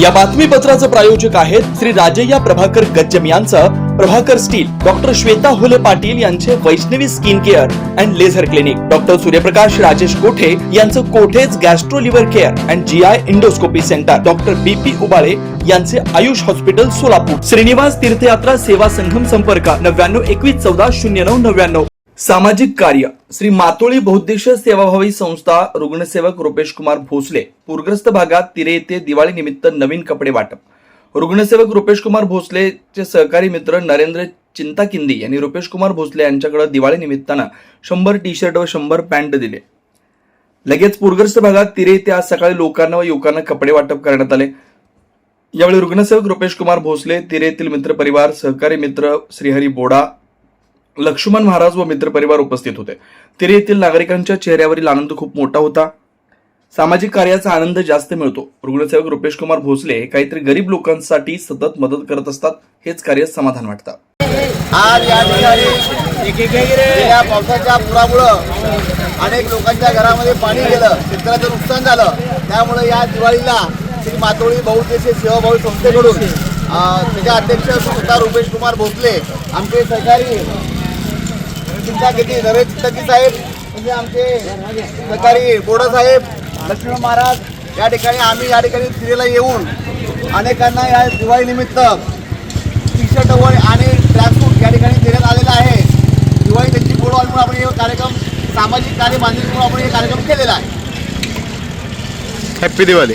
या बातमीपत्राचं प्रायोजक आहेत श्री राजय्या प्रभाकर गज्जम यांचं. प्रभाकर स्टील डॉक्टर श्वेता होले पाटील यांचे Vaishnavi skin care and laser clinic. Doctor Suryaprakash Rajesh Kothe यांचं Kothe's gastro liver care and G I endoscopy centre. Doctor B P Ubale यांचे Ayush hospital Solapur. Shrinivas तीर्थयात्रा सेवा संघम संपर्क नव्याण्णव एकवीस चौदा शून्य नऊ नव्याण्णव. सामाजिक कार्य. श्री मातोळी बहुद्देशीय सेवाभावी संस्था रुग्णसेवक रुपेश कुमार भोसले पूरग्रस्त भागात तिरे येथे दिवाळी निमित्त नवीन कपडे वाटप. रुग्णसेवक रुपेश कुमार भोसलेचे सहकारी मित्र नरेंद्र चिंताकिंदी यांनी रुपेश कुमार भोसले यांच्याकडे दिवाळी निमित्तानं शंभर टी शर्ट व शंभर पॅन्ट दिले. लगेच पूरग्रस्त भागात तिरे येथे आज सकाळी लोकांना व युवकांना कपडे वाटप करण्यात आले. यावेळी रुग्णसेवक रुपेश कुमार भोसले तिरे येथील मित्रपरिवार सहकारी मित्र श्रीहरी बोडा लक्ष्मण महाराज व मित्रपरिवार उपस्थित होते. तिरी येथील नागरिकांच्या चेहऱ्यावरील आनंद खूप मोठा होता. सामाजिक कार्याचा आनंद जास्त मिळतो. रुग्णसेवक रुपेश कुमार भोसले काहीतरी गरीब लोकांसाठी सतत मदत करत असतात. हेच कार्य समाधान वाटतं. आज या ठिकाणी पावसाच्या पुरामुळं अनेक लोकांच्या घरामध्ये पाणी गेलं. शेतकऱ्याचं नुकसान झालं. त्यामुळे या दिवाळीला श्री मातोळी बहुउद्देशीय सेवाभावी संस्थेकडून त्याच्या अध्यक्ष स्वतः रुपेश कुमार भोसले आमचे सहकारी चिंता किती? नरेश चिंताकी साहेब म्हणजे आमचे सहकारी बोडा साहेब लक्ष्मी महाराज या ठिकाणी आम्ही या ठिकाणी फिरेला येऊन अनेकांना या दिवाळीनिमित्त टी शर्ट व आणि ट्रॅकसूट या ठिकाणी देण्यात आलेला आहे. दिवाळी त्यांची बोडो म्हणून आपण हे कार्यक्रम सामाजिक कार्य बांधणी म्हणून आपण हे कार्यक्रम केलेला आहे. Happy Diwali